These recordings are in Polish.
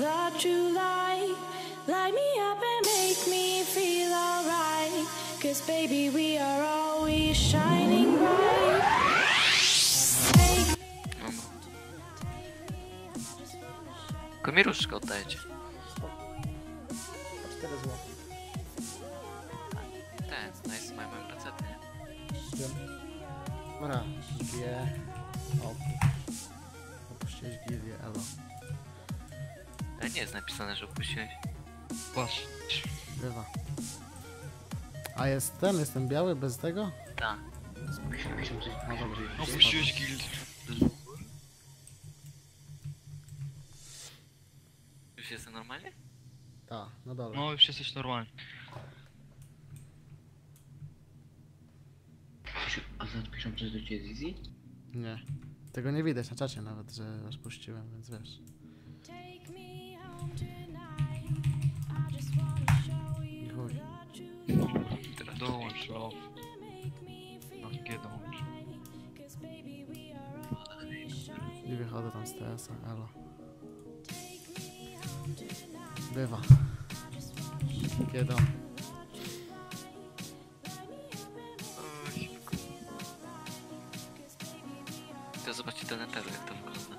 that you like Light me up and make me feel alright Cause baby we are always shining bright Коми русского. А что это зло? Да, знай с моим процентом. Bora, guia. Alto. Vou puxar. Ale nie jest napisane, że opuściłeś. Patrz. Bywa. A jestem? Jestem biały bez tego? Tak. No dobrze. Opuściłeś guild. Już jestem normalnie? Tak, na dole. No już jesteś normalny. A zapiszą przez do ciebie Zizi? Nie. Tego nie widać na czacie nawet, że aż puściłem, więc wiesz. Dołącz, o. make me feel Na G dołącz. I wychodzę tam z TS-a, elo. Bywa. Kiedy? zobaczcie ten Eteru, jak to wygląda.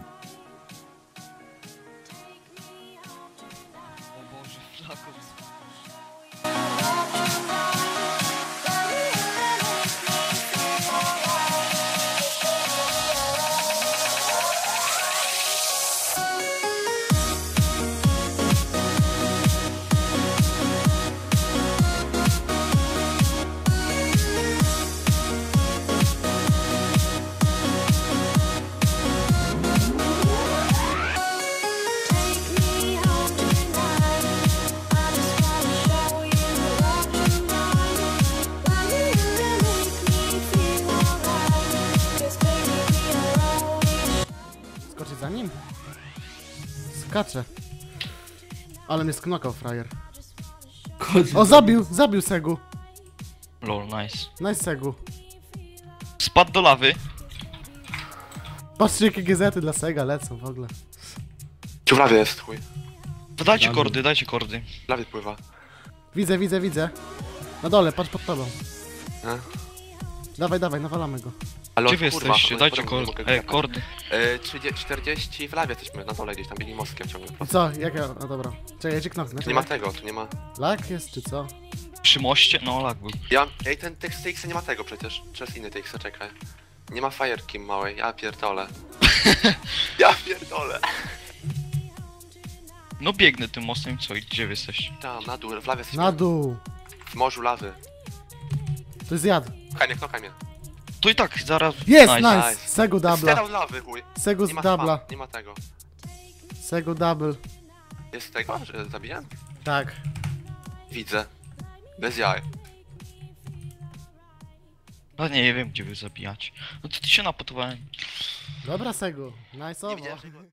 Skaczę. Ale mnie sknokał frajer. O, zabił! Zabił Segu! Lol, nice. Nice Segu. Spadł do lawy. Patrzcie jakie gazety dla Sega lecą w ogóle. Tu w lawie jest, chuj. To dajcie Lawy. kordy, dajcie kordy. W lawie pływa. Widzę, widzę, widzę. Na dole, patrz pod tobą. Nie? Dawaj, dawaj, nawalamy go. Ale Gdzie wy kurwa, jesteście? Dajcie mogę Ej, klepać. kordy. E, 30, 40 w lawie jesteśmy, na dole gdzieś tam biegnie mostkiem ciągle. Co? Jak ja... No dobra. Czekaj, ja. Tu nie ma tego, tu nie ma... Lak jest, czy co? Przy moście? No, lag był. Ja, ej, ten tekst TX nie ma tego przecież. Jest inny TX, czekaj. Nie ma fajerki małej, ja pierdolę. ja pierdolę. No biegnę tym mostem, co? I gdzie wy jesteście? Tam, na dół, w lawie jesteśmy. Na dół! W morzu lawy. To jest jad. Knokaj mnie, knokaj mnie. To i tak, zaraz... Jest, nice. nice! nice. Segu. Sterał lawy, chuj. Segu z Nie ma dubla. spa, nie ma tego. Segu double. Jest tego, że zabiłem? Tak. Widzę. Bez jaj. No nie wiem, gdzie wy zabijać. No to ty się napotowałem. Dobra, Segu. Nice widziałem,